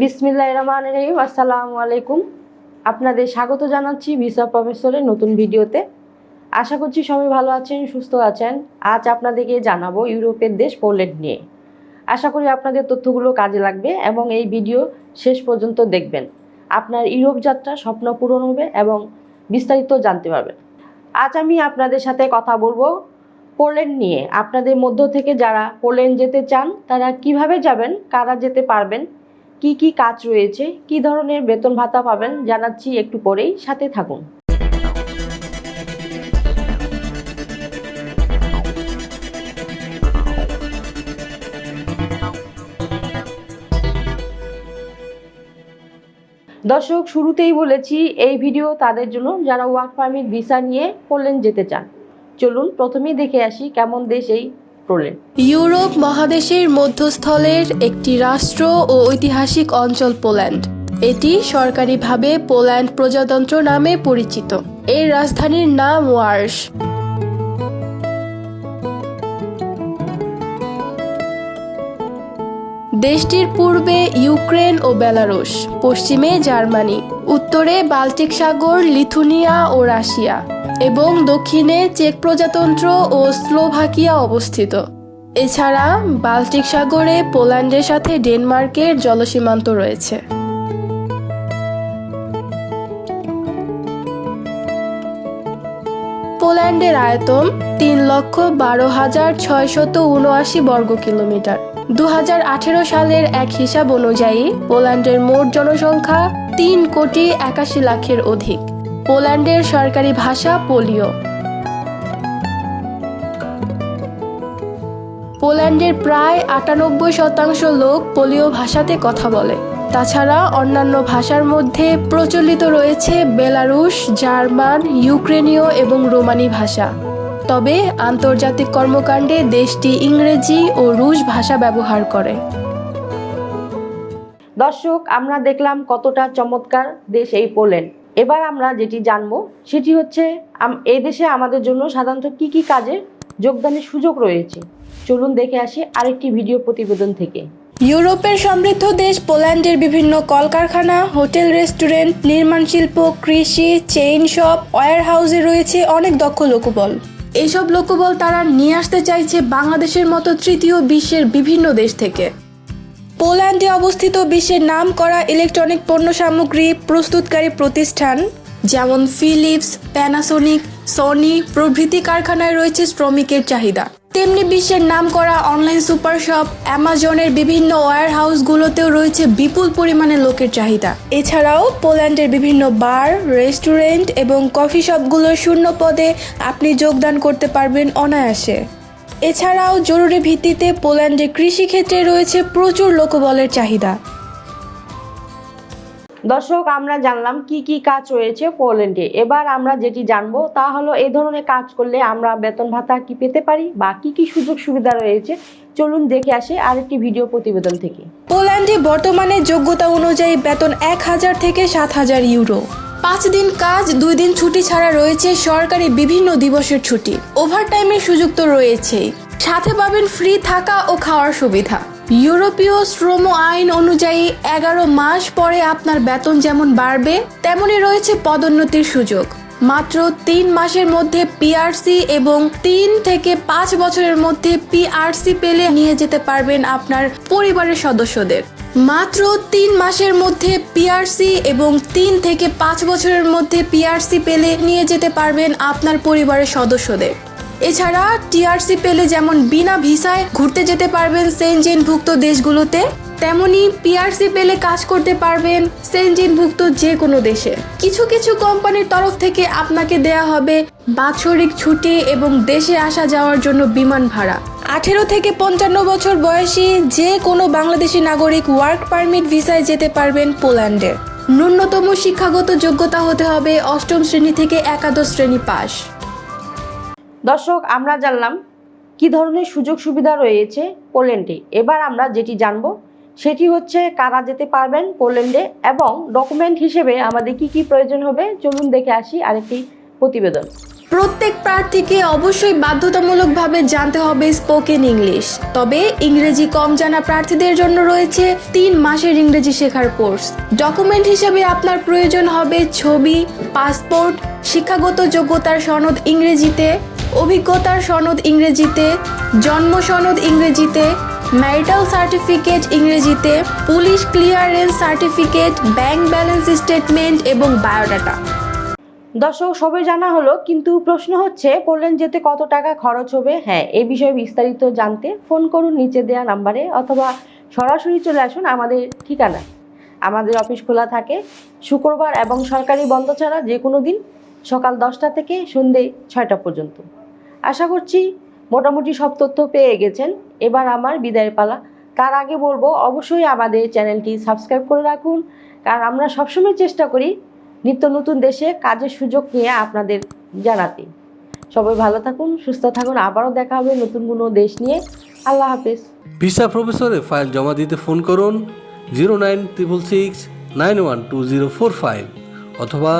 বিসমিল্লাহ রহমান রহিম। আসসালামু আলাইকুম। আপনাদের স্বাগত জানাচ্ছি ভিসা প্রফেসরের নতুন ভিডিওতে। আশা করছি সবাই ভালো আছেন, সুস্থ আছেন। আজ আপনাদেরকে জানাব ইউরোপের দেশ পোল্যান্ড নিয়ে। আশা করি আপনাদের তথ্যগুলো কাজে লাগবে এবং এই ভিডিও শেষ পর্যন্ত দেখবেন। আপনার ইউরোপ যাত্রা স্বপ্ন পূরণ হবে এবং বিস্তারিত জানতে পারবেন। আজ আমি আপনাদের সাথে কথা বলব পোল্যান্ড নিয়ে। আপনাদের মধ্য থেকে যারা পোল্যান্ড যেতে চান, তারা কীভাবে যাবেন? কারা যেতে পারবেন? কি কি কাজ রয়েছে? কি ধরনের বেতন ভাতা পাবেন? জানাচ্ছি একটু পরেই। সাথে থাকুন। দর্শক, শুরুতেই বলেছি, এই ভিডিও তাদের জন্য। যারা ওয়ার্ক পারমিট ভিসা নিয়ে পোল্যান্ড যেতে চান চলুন প্রথমেই দেখে আসি কেমন দেশ এই পোল্যান্ড ইউরোপ মহাদেশের মধ্যস্থলের একটি রাষ্ট্র ও ঐতিহাসিক অঞ্চল পোল্যান্ড। এটি সরকারিভাবে পোল্যান্ড প্রজাতন্ত্র নামে পরিচিত। এর রাজধানীর নাম ওয়ার্স দেশটির পূর্বে ইউক্রেন ও বেলারুশ, পশ্চিমে জার্মানি, উত্তরে বাল্টিক সাগর, লিথুনিয়া ও রাশিয়া। এবং দক্ষিণে চেক প্রজাতন্ত্র ও স্লোভাকিয়া অবস্থিত। এছাড়া বাল্টিক সাগরে পোল্যান্ডের সাথে ডেনমার্কের জলসীমান্ত রয়েছে। পোল্যান্ডের আয়তন তিন লক্ষ বারো হাজার ছয়শত উনআশি বর্গ কিলোমিটার। দু হাজার আঠেরো সালের এক হিসাব অনুযায়ী পোল্যান্ডের মোট জনসংখ্যা তিন কোটি একাশি লাখের অধিক। পোল্যান্ডের সরকারি ভাষা পোলীয় পোল্যান্ডের প্রায় আটানব্বই শতাংশ লোক পোলীয় ভাষাতে কথা বলে। তাছাড়া অন্যান্য ভাষার মধ্যে প্রচলিত রয়েছে বেলারুশ, জার্মান, ইউক্রেনীয় এবং রোমানি ভাষা। তবে আন্তর্জাতিক কর্মকাণ্ডে দেশটি ইংরেজি ও রুশ ভাষা ব্যবহার করে। দর্শক, আমরা দেখলাম কতটা চমৎকার দেশ এই পোল্যান্ড। এবার আমরা যেটি জানব, সেটি হচ্ছে এ দেশে আমাদের জন্য সাধারণত কি কি কাজে যোগদানের সুযোগ রয়েছে? চলুন দেখে আসি আরেকটি ভিডিও প্রতিবেদন থেকে। ইউরোপের সমৃদ্ধ দেশ পোল্যান্ডের বিভিন্ন কলকারখানা, হোটেল, রেস্টুরেন্ট, নির্মাণ শিল্প, কৃষি, চেইন শপ ওয়্যার হাউসে রয়েছে অনেক দক্ষ লোকবল। এইসব লোকবল তারা নিয়ে আসতে চাইছে বাংলাদেশের মতো তৃতীয় বিশ্বের বিভিন্ন দেশ থেকে। পোল্যান্ডে অবস্থিত বিশ্বের নাম করা ইলেকট্রনিক পণ্য সামগ্রী প্রস্তুতকারী প্রতিষ্ঠান, যেমন ফিলিপস প্যানাসোনিক সনি প্রভৃতি কারখানায় রয়েছে শ্রমিকের চাহিদা। তেমনি বিশ্বের নাম করা অনলাইন সুপার শপ অ্যামাজনের বিভিন্ন ওয়্যার হাউসগুলোতেও রয়েছে বিপুল পরিমাণে লোকের চাহিদা। এছাড়াও পোল্যান্ডের বিভিন্ন বার, রেস্টুরেন্ট এবং কফি শপগুলোর শূন্য পদে আপনি যোগদান করতে পারবেন অনায়াসে। এছাড়াও জরুরি ভিত্তিতে পোল্যান্ডে কৃষিক্ষেত্রে রয়েছে প্রচুর লোকবলের চাহিদা। দর্শক, আমরা জানলাম কি কি কাজ রয়েছে পোল্যান্ডে এবার আমরা যেটি জানব তা হলো এই ধরনের কাজ করলে আমরা বেতন ভাতা কি পেতে পারি বা কি কি সুযোগ সুবিধা রয়েছে? চলুন দেখে আসি আরেকটি ভিডিও প্রতিবেদন থেকে। পোল্যান্ডে বর্তমানে যোগ্যতা অনুযায়ী বেতন এক হাজার থেকে সাত হাজার ইউরো। পাঁচ দিন কাজ, দুই দিন ছুটি ছাড়া রয়েছে সরকারি বিভিন্ন দিবসের ছুটি। ওভারটাইমের সুযোগ তো রয়েছেই। সাথে পাবেন ফ্রি থাকা ও খাওয়ার সুবিধা। ইউরোপীয় শ্রম আইন অনুযায়ী এগারো মাস পরে আপনার বেতন যেমন বাড়বে, তেমনই রয়েছে পদোন্নতির সুযোগ। মাত্র তিন মাসের মধ্যে পিআরসি এবং তিন থেকে পাঁচ বছরের মধ্যে পিআরসি পেলে নিয়ে যেতে পারবেন আপনার পরিবারের সদস্যদের। মাত্র তিন মাসের মধ্যে পিআরসি এবং তিন থেকে পাঁচ বছরের মধ্যে পিআরসি পেলে নিয়ে যেতে পারবেন আপনার পরিবারের সদস্যদের। এছাড়া টিআরসি পেলে যেমন বিনা ভিসায় ঘুরতে যেতে পারবেন সেনজেনভুক্ত দেশগুলোতে, তেমনি পিআরসি পেলে কাজ করতে পারবেন সেনজেনভুক্ত যে কোনো দেশে। কিছু কিছু কোম্পানির তরফ থেকে আপনাকে দেয়া হবে বাৎসরিক ছুটি এবং দেশে আসা যাওয়ার জন্য বিমান ভাড়া। আঠেরো থেকে পঞ্চান্ন বছর বয়সী যে কোনো বাংলাদেশি নাগরিক ওয়ার্ক পারমিট ভিসায় যেতে পারবেন পোল্যান্ডে। ন্যূনতম শিক্ষাগত যোগ্যতা হতে হবে অষ্টম শ্রেণি থেকে একাদশ শ্রেণি পাস দর্শক, আমরা জানলাম কি ধরনের সুযোগ সুবিধা রয়েছে পোল্যান্ডে। এবার আমরা যেটি জানব, সেটি হচ্ছে কারা যেতে পারবেন পোল্যান্ডে এবং ডকুমেন্ট হিসেবে আমাদের কি কি প্রয়োজন হবে, চলুন দেখে আসি আরেকটি প্রতিবেদন। প্রত্যেক প্রার্থীকে অবশ্যই বাধ্যতামূলকভাবে জানতে হবে স্পোকেন ইংলিশ। তবে ইংরেজি কম জানা প্রার্থীদের জন্য রয়েছে তিন মাসের ইংরেজি শেখার কোর্স। ডকুমেন্ট হিসেবে আপনার প্রয়োজন হবে ছবি, পাসপোর্ট, শিক্ষাগত যোগ্যতার সনদ ইংরেজিতে অভিজ্ঞতার সনদ ইংরেজিতে, জন্ম সনদ ইংরেজিতে ম্যারিটাল সার্টিফিকেট ইংরেজিতে police clearance certificate bank balance statement এবং বায়োডাটা দর্শক সবই জানা হলো, কিন্তু প্রশ্ন হচ্ছে পোল্যান্ড যেতে কত টাকা খরচ হবে? হ্যাঁ এই বিষয়ে বিস্তারিত জানতে ফোন করুন নিচে দেওয়া নাম্বারে অথবা সরাসরি চলে আসুন আমাদের ঠিকানায়। আমাদের অফিস খোলা থাকে শুক্রবার এবং সরকারি বন্ধ ছাড়া যে কোনো দিন সকাল দশটা থেকে সন্ধে ছয়টা পর্যন্ত। আশা করছি মোটামুটি সব তথ্য পেয়ে গেছেন। এবার আমার বিদায়ের পালা। তার আগে বলব, অবশ্যই আমাদের চ্যানেলটি সাবস্ক্রাইব করে রাখুন, কারণ আমরা সবসময় চেষ্টা করি নিত্য নতুন দেশে কাজের সুযোগ নিয়ে আপনাদের জানাতে। সবাই ভালো থাকুন, সুস্থ থাকুন, আবারও দেখা হবে নতুন কোনো দেশ নিয়ে। আল্লাহ হাফেজ। ভিসা প্রফেসরে ফাইল জমা দিতে ফোন করুন, zero nine triple six nine one two zero four five অথবা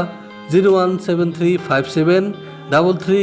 zero one seven three five seven double three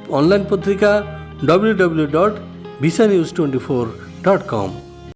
online পত্রিকা W dot visa news twenty four dot com